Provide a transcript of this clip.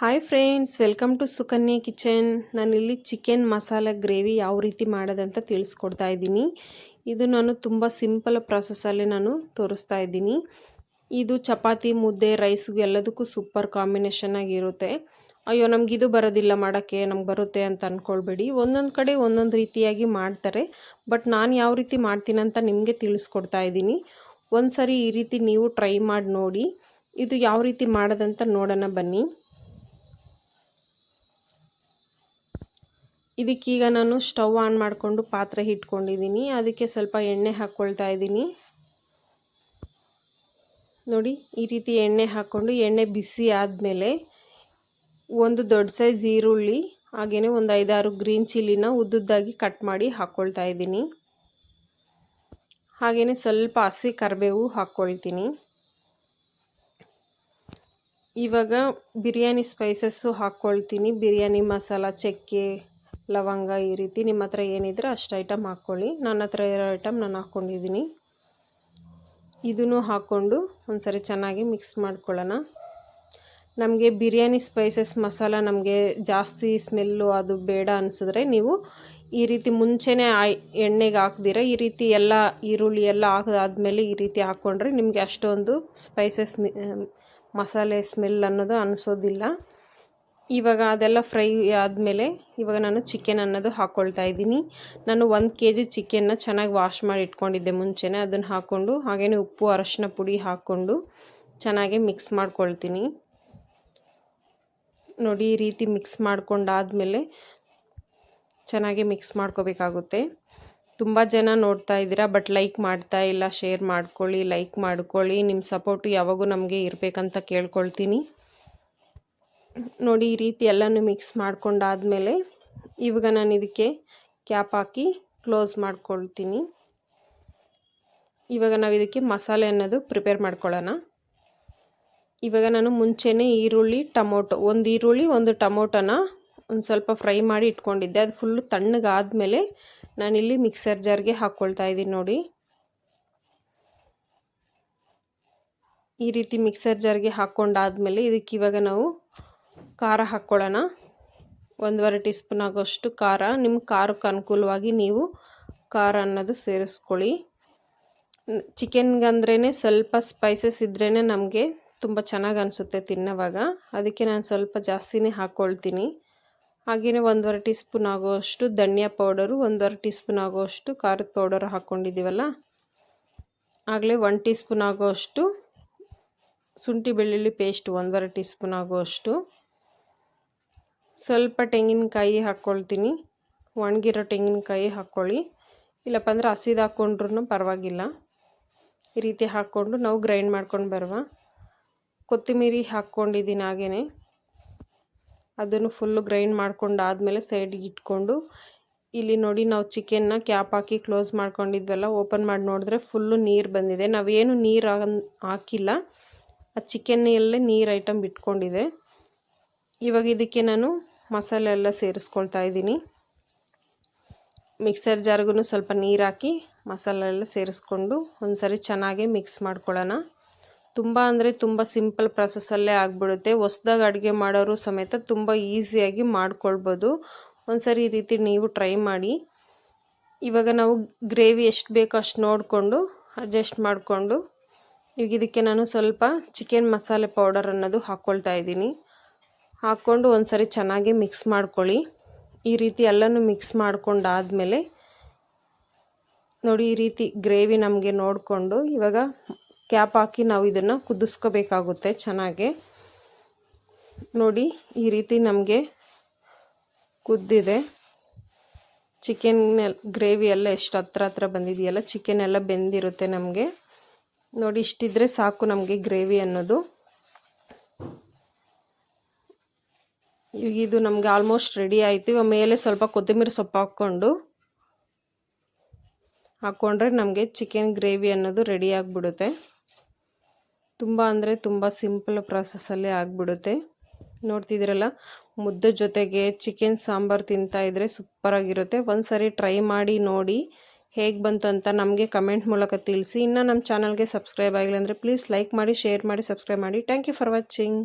Hi friends welcome to Sukanya kitchen ನಾನಿಲ್ಲಿ chicken masala gravy ಯಾವ ರೀತಿ ಮಾಡೋದಂತ ತಿಳಿಸ್ಕೊಡ್ತಾ ಇದ್ದೀನಿ. ಇದು ನಾನು ತುಂಬ ಸಿಂಪಲ್ ಪ್ರಾಸೆಸಲ್ಲೇ ನಾನು ತೋರಿಸ್ತಾ ಇದ್ದೀನಿ. ಇದು ಚಪಾತಿ, ಮುದ್ದೆ ರೈಸ್ಗೂ ಎಲ್ಲದಕ್ಕೂ ಸೂಪರ್ ಕಾಂಬಿನೇಷನ್ ಆಗಿರುತ್ತೆ ಅಯ್ಯೋ ನಮಗಿದು ಬರೋದಿಲ್ಲ ಮಾಡೋಕ್ಕೆ, ನಮ್ಗೆ ಬರುತ್ತೆ ಅಂತ ಅಂದ್ಕೊಳ್ಬೇಡಿ ಒಂದೊಂದು ಕಡೆ ಒಂದೊಂದು ರೀತಿಯಾಗಿ ಮಾಡ್ತಾರೆ. ಬಟ್ ನಾನು ಯಾವ ರೀತಿ ಮಾಡ್ತೀನಂತ ನಿಮಗೆ ತಿಳಿಸ್ಕೊಡ್ತಾ ಇದ್ದೀನಿ. ಒಂದು ಸರಿ ಈ ರೀತಿ ನೀವು ಟ್ರೈ ಮಾಡಿ ನೋಡಿ. ಇದು ಯಾವ ರೀತಿ ಮಾಡೋದಂತ ನೋಡೋಣ ಬನ್ನಿ. ಇದಕ್ಕೀಗ ನಾನು ಸ್ಟವ್ ಆನ್ ಮಾಡಿಕೊಂಡು ಪಾತ್ರೆ ಇಟ್ಕೊಂಡಿದ್ದೀನಿ. ಅದಕ್ಕೆ ಸ್ವಲ್ಪ ಎಣ್ಣೆ ಹಾಕ್ಕೊಳ್ತಾ ಇದ್ದೀನಿ. ನೋಡಿ, ಈ ರೀತಿ ಎಣ್ಣೆ ಹಾಕ್ಕೊಂಡು, ಎಣ್ಣೆ ಬಿಸಿ ಆದಮೇಲೆ ಒಂದು ದೊಡ್ಡ ಸೈಜ್ ಈರುಳ್ಳಿ ಹಾಗೆಯೇ ಒಂದು ಐದಾರು ಗ್ರೀನ್ ಚಿಲ್ಲಿನ ಉದ್ದುದ್ದಾಗಿ ಕಟ್ ಮಾಡಿ ಹಾಕ್ಕೊಳ್ತಾ ಇದ್ದೀನಿ. ಹಾಗೆಯೇ ಸ್ವಲ್ಪ ಹಸಿ ಕರಿಬೇವು ಹಾಕ್ಕೊಳ್ತೀನಿ. ಇವಾಗ ಬಿರಿಯಾನಿ ಸ್ಪೈಸಸ್ಸು ಹಾಕ್ಕೊಳ್ತೀನಿ. ಬಿರಿಯಾನಿ ಮಸಾಲ, ಚಕ್ಕೆ ಲವಂಗ ಈ ರೀತಿ ನಿಮ್ಮ ಹತ್ರ ಏನಿದ್ರೆ ಅಷ್ಟು ಐಟಮ್ ಹಾಕ್ಕೊಳ್ಳಿ. ನನ್ನ ಹತ್ರ ಇರೋ ಐಟಮ್ ನಾನು ಹಾಕ್ಕೊಂಡಿದ್ದೀನಿ. ಇದನ್ನು ಹಾಕ್ಕೊಂಡು ಒಂದು ಸರಿ ಚೆನ್ನಾಗಿ ಮಿಕ್ಸ್ ಮಾಡ್ಕೊಳ್ಳೋಣ. ನಮಗೆ ಬಿರಿಯಾನಿ ಸ್ಪೈಸಸ್ ಮಸಾಲ ನಮಗೆ ಜಾಸ್ತಿ ಸ್ಮೆಲ್ಲು ಅದು ಬೇಡ ಅನಿಸಿದ್ರೆ ನೀವು ಈ ರೀತಿ ಮುಂಚೆನೇ ಆಯ್ ಎಣ್ಣೆಗೆ ಹಾಕ್ದಿರ, ಈ ರೀತಿ ಎಲ್ಲ ಈರುಳ್ಳಿ ಎಲ್ಲ ಹಾಕಾದ್ಮೇಲೆ ಈ ರೀತಿ ಹಾಕ್ಕೊಂಡ್ರೆ ನಿಮಗೆ ಅಷ್ಟೊಂದು ಸ್ಪೈಸಸ್ ಮಸಾಲೆ ಸ್ಮೆಲ್ ಅನ್ನೋದು ಅನಿಸೋದಿಲ್ಲ. ಇವಾಗ ಅದೆಲ್ಲ ಫ್ರೈ ಆದಮೇಲೆ ಇವಾಗ ನಾನು ಚಿಕನ್ ಅನ್ನೋದು ಹಾಕ್ಕೊಳ್ತಾ ಇದ್ದೀನಿ. ನಾನು ಒಂದು ಕೆ ಜಿ ಚಿಕನ್ನ ಚೆನ್ನಾಗಿ ವಾಶ್ ಮಾಡಿ ಇಟ್ಕೊಂಡಿದ್ದೆ ಮುಂಚೆನೇ. ಅದನ್ನು ಹಾಕ್ಕೊಂಡು ಹಾಗೆಯೇ ಉಪ್ಪು, ಅರಶಿನ ಪುಡಿ ಹಾಕ್ಕೊಂಡು ಚೆನ್ನಾಗಿ ಮಿಕ್ಸ್ ಮಾಡ್ಕೊಳ್ತೀನಿ. ನೋಡಿ, ಈ ರೀತಿ ಮಿಕ್ಸ್ ಮಾಡ್ಕೊಂಡಾದಮೇಲೆ ಚೆನ್ನಾಗಿ ಮಿಕ್ಸ್ ಮಾಡ್ಕೋಬೇಕಾಗುತ್ತೆ. ತುಂಬ ಜನ ನೋಡ್ತಾ ಇದ್ದೀರಾ ಬಟ್ ಲೈಕ್ ಮಾಡ್ತಾ ಇಲ್ಲ ಶೇರ್ ಮಾಡ್ಕೊಳ್ಳಿ ಲೈಕ್ ಮಾಡ್ಕೊಳ್ಳಿ. ನಿಮ್ಮ ಸಪೋರ್ಟು ಯಾವಾಗೂ ನಮಗೆ ಇರಬೇಕಂತ ಕೇಳ್ಕೊಳ್ತೀನಿ. ನೋಡಿ ಈ ರೀತಿ ಎಲ್ಲನೂ ಮಿಕ್ಸ್ ಮಾಡ್ಕೊಂಡಾದಮೇಲೆ ಇವಾಗ ನಾನು ಇದಕ್ಕೆ ಕ್ಯಾಪ್ ಹಾಕಿ ಕ್ಲೋಸ್ ಮಾಡ್ಕೊಳ್ತೀನಿ. ಇವಾಗ ನಾವು ಇದಕ್ಕೆ ಮಸಾಲೆ ಅನ್ನೋದು ಪ್ರಿಪೇರ್ ಮಾಡ್ಕೊಳ್ಳೋಣ. ಇವಾಗ ನಾನು ಮುಂಚೆನೇ ಈರುಳ್ಳಿ, ಟೊಮೊಟೊ ಒಂದು ಈರುಳ್ಳಿ, ಒಂದು ಟೊಮೊಟೊನ ಒಂದು ಸ್ವಲ್ಪ ಫ್ರೈ ಮಾಡಿ ಇಟ್ಕೊಂಡಿದ್ದೆ. ಅದು ಫುಲ್ಲು ತಣ್ಣಗಾದಮೇಲೆ ನಾನಿಲ್ಲಿ ಮಿಕ್ಸರ್ ಜಾರ್ಗೆ ಹಾಕ್ಕೊಳ್ತಾ ಇದ್ದೀನಿ ನೋಡಿ. ಈ ರೀತಿ ಮಿಕ್ಸರ್ ಜಾರ್ಗೆ ಹಾಕ್ಕೊಂಡಾದ್ಮೇಲೆ ಇದಕ್ಕೆ ಇವಾಗ ನಾವು ಖಾರ ಹಾಕ್ಕೊಳ್ಳೋಣ. ಒಂದೂವರೆ ಟೀ ಸ್ಪೂನ್ ಆಗೋಷ್ಟು ಖಾರ. ನಿಮ್ಮ ಖಾರಕ್ಕೆ ಅನುಕೂಲವಾಗಿ ನೀವು ಖಾರ ಅನ್ನೋದು ಸೇರಿಸ್ಕೊಳ್ಳಿ. ಚಿಕನ್ಗಂದ್ರೇ ಸ್ವಲ್ಪ ಸ್ಪೈಸಸ್ ಇದ್ರೇ ನಮಗೆ ತುಂಬ ಚೆನ್ನಾಗಿ ಅನಿಸುತ್ತೆ ತಿನ್ನೋವಾಗ. ಅದಕ್ಕೆ ನಾನು ಸ್ವಲ್ಪ ಜಾಸ್ತಿನೇ ಹಾಕ್ಕೊಳ್ತೀನಿ. ಹಾಗೆಯೇ ಒಂದೂವರೆ ಟೀ ಸ್ಪೂನ್ ಆಗೋಷ್ಟು ಧನಿಯಾ ಪೌಡರು, ಒಂದೂವರೆ ಟೀ ಸ್ಪೂನ್ ಆಗೋಷ್ಟು ಖಾರದ ಪೌಡರ್ ಹಾಕ್ಕೊಂಡಿದ್ದೀವಲ್ಲ, ಆಗಲೇ ಒನ್ ಟೀ ಸ್ಪೂನ್ ಆಗೋಷ್ಟು ಶುಂಠಿ ಬೆಳ್ಳುಳ್ಳಿ ಪೇಸ್ಟ್, ಒಂದೂವರೆ ಟೀ ಸ್ಪೂನ್ ಆಗುವಷ್ಟು ಸ್ವಲ್ಪ ತೆಂಗಿನಕಾಯಿ ಹಾಕ್ಕೊಳ್ತೀನಿ. ಒಣಗಿರೋ ತೆಂಗಿನಕಾಯಿ ಹಾಕ್ಕೊಳ್ಳಿ. ಇಲ್ಲಪ್ಪ ಅಂದ್ರೆ ಹಸಿದು ಹಾಕ್ಕೊಂಡ್ರೂ ಪರವಾಗಿಲ್ಲ. ಈ ರೀತಿ ಹಾಕ್ಕೊಂಡು ನಾವು ಗ್ರೈಂಡ್ ಮಾಡ್ಕೊಂಡು ಬರುವ ಕೊತ್ತಂಬರಿ ಹಾಕ್ಕೊಂಡಿದ್ದೀನಿ ಹಾಗೇ ಅದನ್ನು ಫುಲ್ಲು ಗ್ರೈಂಡ್ ಮಾಡ್ಕೊಂಡು ಆದಮೇಲೆ ಸೈಡಿಗೆ ಇಟ್ಕೊಂಡು ಇಲ್ಲಿ ನೋಡಿ ನಾವು ಚಿಕನ್ನ ಕ್ಯಾಪ್ ಹಾಕಿ ಕ್ಲೋಸ್ ಮಾಡ್ಕೊಂಡಿದ್ವಲ್ಲ ಓಪನ್ ಮಾಡಿ ನೋಡಿದ್ರೆ ಫುಲ್ಲು ನೀರು ಬಂದಿದೆ. ನಾವೇನು ನೀರು ಹಾಕಿಲ್ಲ. ಆ ಚಿಕನ್ನಲ್ಲೇ ನೀರು ಐಟಮ್ ಬಿಟ್ಕೊಂಡಿದೆ. ಇವಾಗ ಇದಕ್ಕೆ ನಾನು ಮಸಾಲೆ ಎಲ್ಲ ಸೇರಿಸ್ಕೊಳ್ತಾ ಇದ್ದೀನಿ. ಮಿಕ್ಸರ್ ಜಾರ್ಗೂ ಸ್ವಲ್ಪ ನೀರು ಹಾಕಿ ಮಸಾಲೆ ಎಲ್ಲ ಸೇರಿಸ್ಕೊಂಡು ಒಂದು ಸರಿ ಚೆನ್ನಾಗಿ ಮಿಕ್ಸ್ ಮಾಡ್ಕೊಳ್ಳೋಣ. ತುಂಬ ಅಂದರೆ ತುಂಬ ಸಿಂಪಲ್ ಪ್ರಾಸೆಸ್ಸಲ್ಲೇ ಆಗಿಬಿಡುತ್ತೆ. ಹೊಸ್ದಾಗಿ ಅಡುಗೆ ಮಾಡೋರು ಸಮೇತ ತುಂಬ ಈಸಿಯಾಗಿ ಮಾಡ್ಕೊಳ್ಬೋದು. ಒಂದು ಸರಿ ಈ ರೀತಿ ನೀವು ಟ್ರೈ ಮಾಡಿ. ಇವಾಗ ನಾವು ಗ್ರೇವಿ ಎಷ್ಟು ಬೇಕೋ ಅಷ್ಟು ನೋಡಿಕೊಂಡು ಅಡ್ಜಸ್ಟ್ ಮಾಡಿಕೊಂಡು, ಈಗ ಇದಕ್ಕೆ ನಾನು ಸ್ವಲ್ಪ ಚಿಕನ್ ಮಸಾಲೆ ಪೌಡರ್ ಅನ್ನೋದು ಹಾಕ್ಕೊಳ್ತಾ ಇದ್ದೀನಿ. ಹಾಕ್ಕೊಂಡು ಒಂದು ಸರಿ ಚೆನ್ನಾಗಿ ಮಿಕ್ಸ್ ಮಾಡ್ಕೊಳ್ಳಿ. ಈ ರೀತಿ ಎಲ್ಲನೂ ಮಿಕ್ಸ್ ಮಾಡ್ಕೊಂಡಾದಮೇಲೆ ನೋಡಿ ಈ ರೀತಿ ಗ್ರೇವಿ ನಮಗೆ ನೋಡಿಕೊಂಡು ಇವಾಗ ಕ್ಯಾಪ್ ಹಾಕಿ ನಾವು ಇದನ್ನು ಕುದಿಸ್ಕೋಬೇಕಾಗುತ್ತೆ ಚೆನ್ನಾಗಿ. ನೋಡಿ ಈ ರೀತಿ ನಮಗೆ ಕುದ್ದಿದೆ. ಚಿಕನ್ ಗ್ರೇವಿ ಎಲ್ಲ ಎಷ್ಟು ಹತ್ರ ಹತ್ರ ಬಂದಿದೆಯಲ್ಲ ಚಿಕನ್ ಎಲ್ಲ ಬೆಂದಿರುತ್ತೆ ನಮಗೆ. ನೋಡಿ ಇಷ್ಟಿದ್ರೆ ಸಾಕು ನಮಗೆ ಗ್ರೇವಿ ಅನ್ನೋದು. ಈಗ ಇದು ನಮಗೆ ಆಲ್ಮೋಸ್ಟ್ ರೆಡಿ ಆಯಿತು. ಇವಾಗ ಮೇಲೆ ಸ್ವಲ್ಪ ಕೊತ್ತಂಬರಿ ಸೊಪ್ಪು ಹಾಕ್ಕೊಂಡು ಹಾಕ್ಕೊಂಡ್ರೆ ನಮಗೆ ಚಿಕನ್ ಗ್ರೇವಿ ಅನ್ನೋದು ರೆಡಿ ಆಗಿಬಿಡುತ್ತೆ. ತುಂಬ ಅಂದರೆ ತುಂಬ ಸಿಂಪಲ್ ಪ್ರಾಸೆಸ್ಸಲ್ಲೇ ಆಗಿಬಿಡುತ್ತೆ. ನೋಡ್ತಿದ್ದೀರಲ್ಲ, ಮುದ್ದೆ ಜೊತೆಗೆ ಚಿಕನ್ ಸಾಂಬಾರು ತಿಂತಾಯಿದ್ರೆ ಸೂಪರಾಗಿರುತ್ತೆ ಒಂದು ಸರಿ ಟ್ರೈ ಮಾಡಿ ನೋಡಿ ಹೇಗೆ ಬಂತು ಅಂತ ನಮಗೆ ಕಮೆಂಟ್ ಮೂಲಕ ತಿಳಿಸಿ. ಇನ್ನೂ ನಮ್ಮ ಚಾನಲ್ಗೆ ಸಬ್ಸ್ಕ್ರೈಬ್ ಆಗಿಲ್ಲ ಅಂದರೆ ಪ್ಲೀಸ್ ಲೈಕ್ ಮಾಡಿ ಶೇರ್ ಮಾಡಿ ಸಬ್ಸ್ಕ್ರೈಬ್ ಮಾಡಿ. Thank you for watching